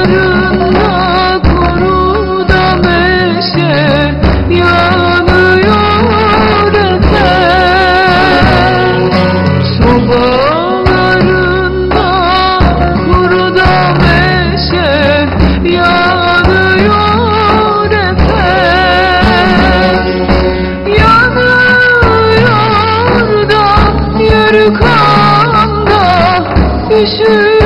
Sobalarında kuru da meşe yanıyor efendim. Sobalarında kuru da meşe yanıyor efendim. Yanıyor da yürkanda Üşümüş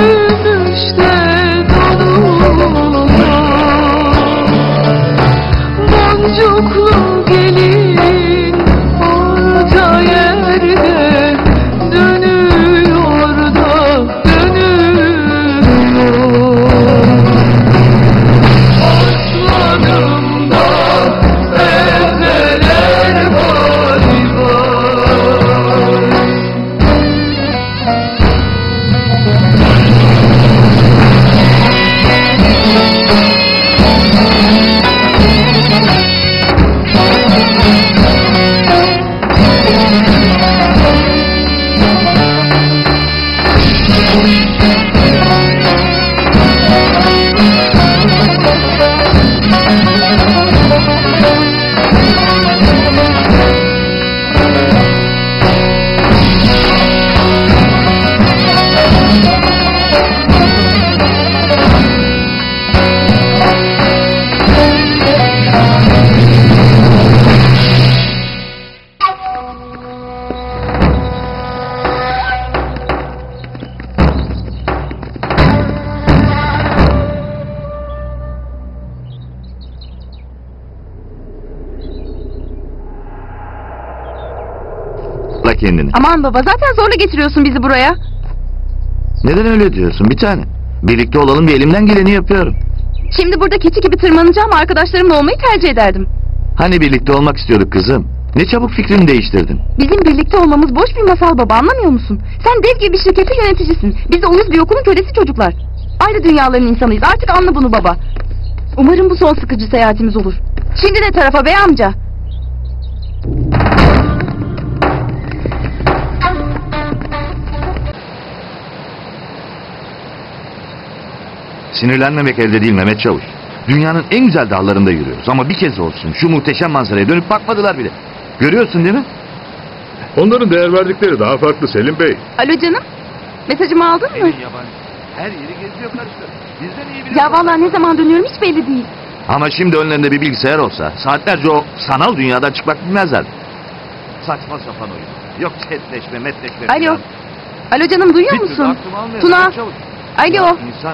La kendini. Aman baba zaten zorla getiriyorsun bizi buraya. Neden öyle diyorsun bir tane? Birlikte olalım diye elimden geleni yapıyorum. Şimdi burada keçi gibi tırmanacağım arkadaşlarımla olmayı tercih ederdim. Hani birlikte olmak istiyorduk kızım? Ne çabuk fikrini değiştirdin. Bizim birlikte olmamız boş bir masal baba anlamıyor musun? Sen dev gibi bir şirketin yöneticisin. Biz de uyuz bir okulun kölesi çocuklar. Ayrı dünyaların insanıyız artık anla bunu baba. Umarım bu son sıkıcı seyahatimiz olur. Şimdi ne tarafa bey amca? Sinirlenmemek elde değil Mehmet Çavuş. Dünyanın en güzel dağlarında yürüyoruz ama bir kez olsun şu muhteşem manzaraya dönüp bakmadılar bile. Görüyorsun değil mi? Onların değer verdikleri daha farklı Selim Bey. Alo canım. Mesajımı aldın mı? yabancı. Her yeri geziyor karıştı. Bizden iyi Ya vallahi ne zaman dönüyorum hiç belli değil. Ama şimdi önlerinde bir bilgisayar olsa saatlerce o sanal dünyadan çıkmak bilmezler. Saçma sapan oyun. Yok chatleşme, metleşme. Alo. falan. Alo canım duyuyor musun? Tuna. Alo. Ya insan